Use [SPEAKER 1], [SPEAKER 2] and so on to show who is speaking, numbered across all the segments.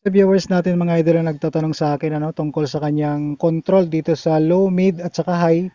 [SPEAKER 1] Sa viewers natin mga idol na nagtatanong sa akin ano, tungkol sa kanyang control dito sa low, mid at saka high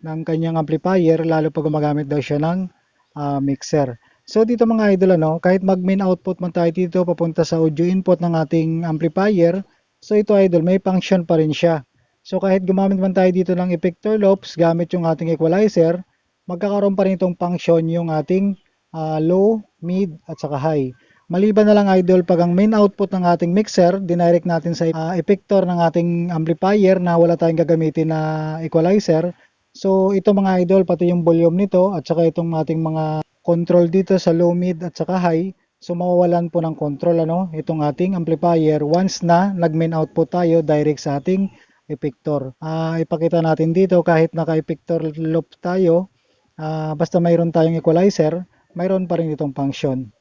[SPEAKER 1] ng kanyang amplifier lalo pag gumagamit daw siya ng ah, mixer. So dito mga idol ano, kahit mag main output man tayo dito papunta sa audio input ng ating amplifier, so ito idol may function pa rin siya. So kahit gumamit man tayo dito ng effector loops gamit yung ating equalizer, magkakaroon pa rin itong function yung ating ah, low, mid at saka high. Maliban na lang idol pag ang main output ng ating mixer, dinirect natin sa ah, effector ng ating amplifier na wala tayong gagamitin na equalizer. So ito mga idol, pati yung volume nito at saka itong ating mga control dito sa low, mid at saka high. So mawawalan po ng control ano, itong ating amplifier once na nag-main output tayo direct sa ating effector. Ah, ipakita natin dito kahit naka-effector loop tayo, ah, basta mayroon tayong equalizer, mayroon pa rin itong function.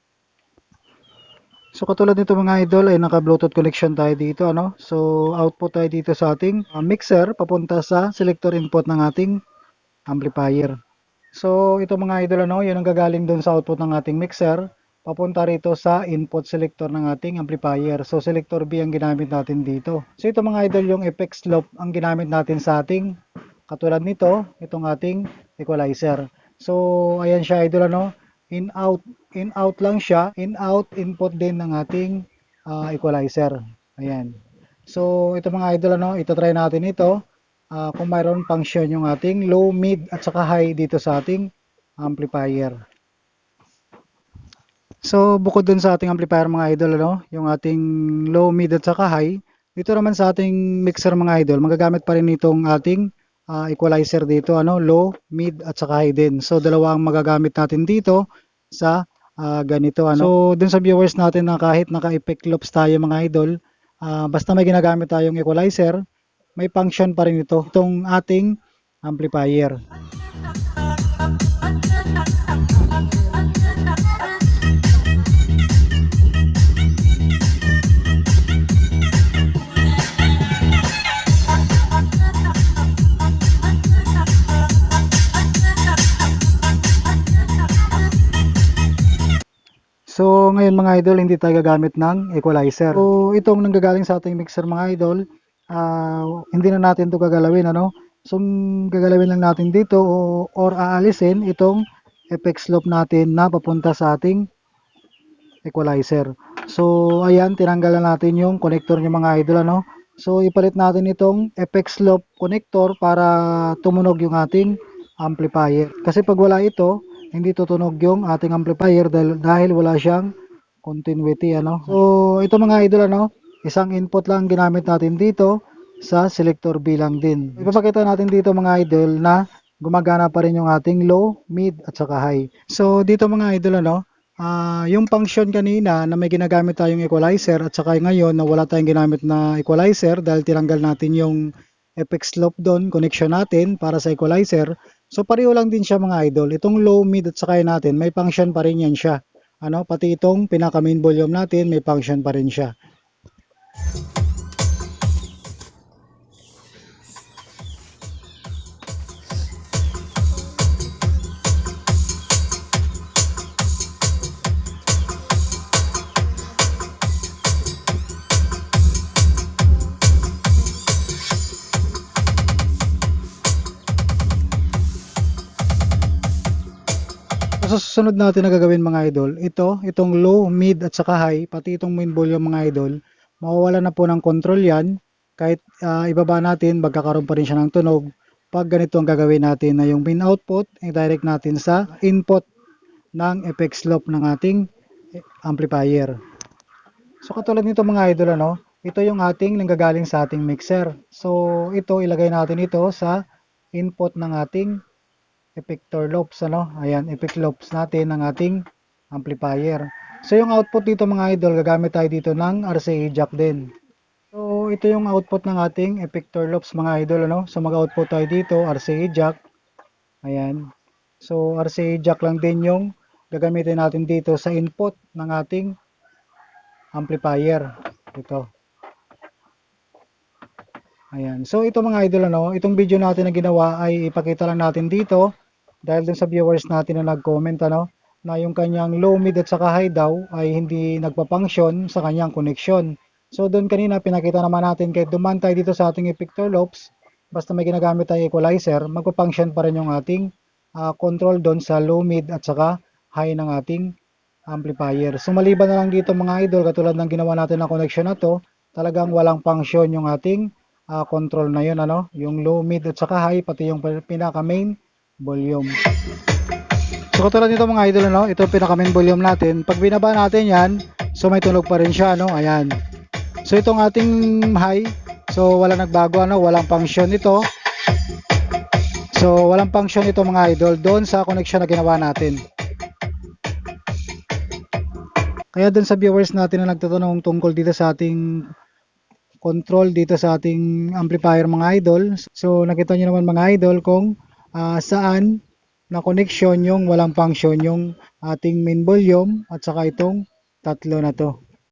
[SPEAKER 1] So katulad nito mga idol ay naka Bluetooth connection tayo dito ano. So output tayo dito sa ating uh, mixer papunta sa selector input ng ating amplifier. So ito mga idol ano, yun ang gagaling doon sa output ng ating mixer papunta rito sa input selector ng ating amplifier. So selector B ang ginamit natin dito. So ito mga idol yung effects loop ang ginamit natin sa ating katulad nito, itong ating equalizer. So ayan siya idol ano, in out in out lang siya. In out input din ng ating ah, equalizer. Ayan. So ito mga idol ano ito try natin ito. Ah, kung mayroon function yung ating low mid at saka high dito sa ating amplifier. So bukod dun sa ating amplifier mga idol ano yung ating low mid at saka high dito naman sa ating mixer mga idol magagamit pa rin itong ating ah, equalizer dito ano low mid at saka high din. So dalawa ang magagamit natin dito sa ah, ganito ano. So dun sa viewers natin na kahit naka-effect loops tayo mga idol ah, basta may ginagamit tayong equalizer may function pa rin ito itong ating amplifier So, ngayon mga idol, hindi tayo gagamit ng equalizer. So, itong nanggagaling sa ating mixer mga idol, ah, hindi na natin to gagalawin, ano? So, gagalawin lang natin dito o, or aalisin itong effects loop natin na papunta sa ating equalizer. So, ayan, tinanggalan natin yung connector niya mga idol, ano? So, ipalit natin itong effects loop connector para tumunog yung ating amplifier. Kasi pag wala ito, hindi tutunog yung ating amplifier dahil, dahil wala siyang continuity ano. So ito mga idol ano, isang input lang ginamit natin dito sa selector B lang din. Ipapakita natin dito mga idol na gumagana pa rin yung ating low, mid at saka high. So dito mga idol ano, ah, yung function kanina na may ginagamit tayong equalizer at saka ngayon na wala tayong ginamit na equalizer dahil tinanggal natin yung FX slope doon, connection natin para sa equalizer. So pareho lang din siya mga idol. Itong low, mid at saka natin, may function pa rin yan siya. Ano, pati itong pinaka main volume natin, may function pa rin siya. Sa susunod natin na gagawin mga idol, ito, itong low, mid at saka high, pati itong main volume mga idol, mawawala na po ng control yan. Kahit ah, ibaba natin, magkakaroon pa rin siya ng tunog. Pag ganito ang gagawin natin na yung main output, i-direct natin sa input ng effects loop ng ating eh, amplifier. So katulad nito mga idol ano, ito yung ating nanggagaling sa ating mixer. So ito ilagay natin ito sa input ng ating effector loops ano. Ayan, effect loops natin ng ating amplifier. So yung output dito mga idol, gagamit tayo dito ng RCA jack din. So ito yung output ng ating effector loops mga idol ano. So mag-output tayo dito RCA jack. Ayan. So RCA jack lang din yung gagamitin natin dito sa input ng ating amplifier. Ito. Ayan. So ito mga idol ano, itong video natin na ginawa ay ipakita lang natin dito dahil dun sa viewers natin na nag-comment ano na yung kanyang low mid at saka high daw ay hindi nagpa-function sa kanyang connection. So doon kanina pinakita naman natin kahit duman tayo dito sa ating effector loops, basta may ginagamit tayong equalizer, magpa-function pa rin yung ating ah, control doon sa low, mid at saka high ng ating amplifier. So maliban na lang dito mga idol, katulad ng ginawa natin na connection na to, talagang walang function yung ating ah, control na yun, ano? yung low, mid at saka high, pati yung pinaka main volume. So katulad nito mga idol, ano? ito pinaka main volume natin. Pag binaba natin yan, so may tunog pa rin siya, no? ayan. So itong ating high, so wala nagbago, ano? walang function ito. So walang function ito mga idol doon sa connection na ginawa natin. Kaya dun sa viewers natin na nagtatanong tungkol dito sa ating control dito sa ating amplifier mga idol. So nakita nyo naman mga idol kung ah, saan na connection yung walang function yung ating main volume at saka itong tatlo na to.